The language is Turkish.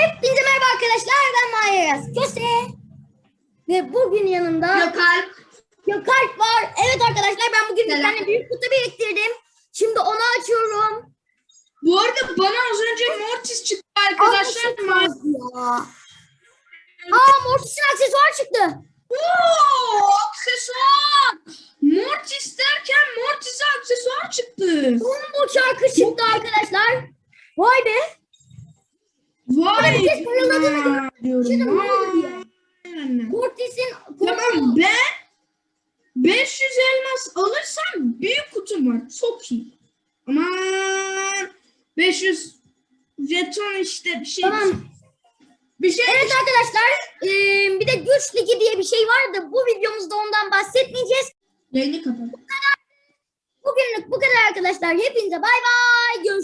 Hepinize merhaba arkadaşlar. Ben Mahir Köse. Ve bugün yanımda Gökalp. Gökalp var. Evet arkadaşlar ben bugün bir tane büyük kutu biriktirdim. Şimdi onu açıyorum. Bu arada bana az önce Mortis çıktı arkadaşlar. Aa, Mortis'in aksesuar çıktı. Oo, aksesuar. Mortis derken Mortis'e aksesuar çıktı. Combo çarkı çıktı arkadaşlar. Vay be. Herkes paraladığını diyorum. Mortis'in Tamam ben 500 elmas alırsam büyük kutum var. Çok iyi. Aman 500 jeton işte bir şey. Tamam. Bir şey Evet arkadaşlar eee, bir de güç ligi diye bir şey vardı. Bu videomuzda ondan bahsetmeyeceğiz. Yayını kapat. Bugünlük bu kadar arkadaşlar. Hepinize bay bay. Görüşürüz.